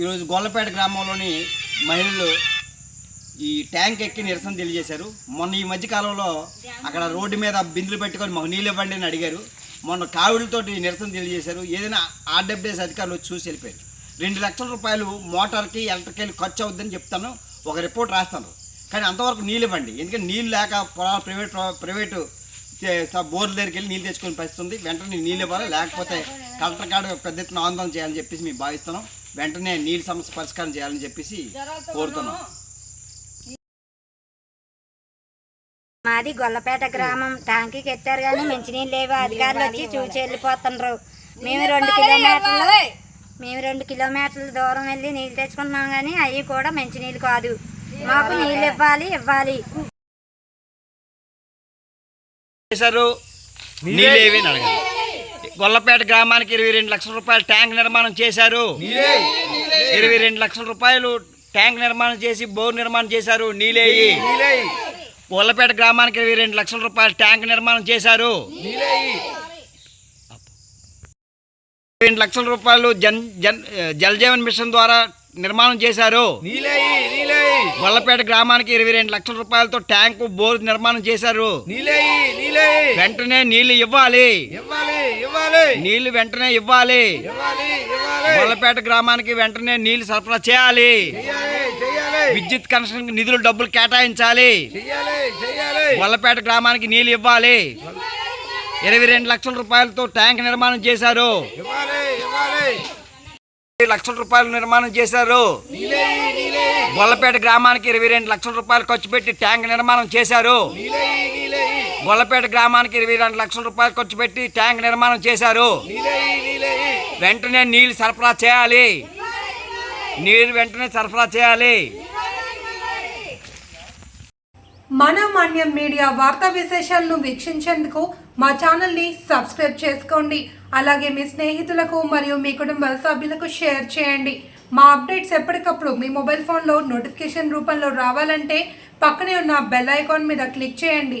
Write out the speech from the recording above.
ఈరోజు గొల్లపేట గ్రామంలోని మహిళలు ఈ ట్యాంక్ ఎక్కి నిరసన తెలియజేశారు. మొన్న ఈ మధ్యకాలంలో అక్కడ రోడ్డు మీద బిందులు పెట్టుకొని మాకు నీళ్ళు ఇవ్వండి అని అడిగారు. మొన్న కావిడితోటి నిరసన తెలియజేశారు. ఏదైనా ఆర్డబ్ల్యూఎస్ అధికారులు వచ్చి చూసి వెళ్ళిపోయారు. రెండు లక్షల రూపాయలు మోటార్కి ఎలక్ట్రికల్ ఖర్చు అవుద్దని చెప్తాను. ఒక రిపోర్ట్ రాస్తాను. కానీ అంతవరకు నీళ్ళు ఇవ్వండి. ఎందుకంటే నీళ్ళు లేక పొలాలు ప్రైవేట్ ప్రైవేటు బోర్ల దగ్గరికి వెళ్ళి నీళ్ళు తెచ్చుకొని పరిస్థితి ఉంది. వెంటనే నీళ్ళు ఇవ్వాలి. లేకపోతే కలెక్టర్ కాడ పెద్ద ఎత్తున ఆందోళన చేయాలని చెప్పేసి మేము భావిస్తున్నాం. వెంటనే నీళ్ళ సమస్య పరిష్కారం చేయాలని చెప్పేసి కోరుతున్నాం. మాది గొల్లపేట గ్రామం. టాంకీకి ఎత్తారు కానీ మంచినీళ్ళు లేవు. అధికారులు వచ్చి చూసి వెళ్ళిపోతుండ్రు. మేము రెండు కిలోమీటర్లు మేము రెండు కిలోమీటర్ల దూరం వెళ్ళి నీళ్ళు తెచ్చుకుంటున్నాం కానీ అవి కూడా మంచినీళ్ళు కాదు. మాకు నీళ్ళు ఇవ్వాలి ఇవ్వాలి. నీళ్ళు గొల్లపేట గ్రామానికి ఇరవై రెండు లక్షల రూపాయలు ట్యాంక్ నిర్మాణం చేశారు. ఇరవై రెండు లక్షల రూపాయలు ట్యాంక్ నిర్మాణం చేసి బోర్ నిర్మాణం చేశారు. నీళ్ళేయి గొల్లపేట గ్రామానికి ఇరవై రెండు లక్షల రూపాయలు ట్యాంక్ నిర్మాణం చేశారు. రెండు లక్షల రూపాయలు జన్ జన్ జల్ జీవన్ మిషన్ ద్వారా నిర్మాణం చేశారు. నీలేయి నీలేయి గొల్లపేట గ్రామానికి ఇరవై రెండు లక్షల రూపాయలతో ట్యాంకు బోర్ నిర్మాణం చేశారు. నీలేయి నీలేయి వెంటనే నీళ్ళు ఇవ్వాలి. నీళ్ళు వెంటనే ఇవ్వాలి. గొల్లపేట గ్రామానికి వెంటనే నీళ్ళు సరఫరా చేయాలి. విద్యుత్ కనెక్షన్ నిధులు డబ్బులు కేటాయించాలి. గొల్లపేట గ్రామానికి నీళ్ళు ఇవ్వాలి. ఇరవై రెండు లక్షల రూపాయలతో ట్యాంక్ నిర్మాణం చేశారు. లక్షల రూపాయలు నిర్మాణం చేశారు. గొల్లపేట గ్రామానికి ఇరవై రెండు లక్షల రూపాయలు ఖర్చు పెట్టి ట్యాంక్ నిర్మాణం చేశారు. గొల్లపేట గ్రామానికి ఇరవై రెండు లక్షల రూపాయలు ఖర్చు పెట్టి ట్యాంక్ నిర్మాణం చేశారు. వెంటనే నీళ్ళు సరఫరా చేయాలి. నీరు వెంటనే సరఫరా చేయాలి. మన మాన్యం మీడియా వార్తా విశేషాలను వీక్షించేందుకు మా ఛానల్ని సబ్స్క్రైబ్ చేసుకోండి. అలాగే మీ స్నేహితులకు మరియు మీ కుటుంబ సభ్యులకు షేర్ చేయండి. మా అప్డేట్స్ ఎప్పటికప్పుడు మీ మొబైల్ ఫోన్లో నోటిఫికేషన్ రూపంలో రావాలంటే పక్కనే ఉన్న బెల్ ఐకాన్ మీద క్లిక్ చేయండి.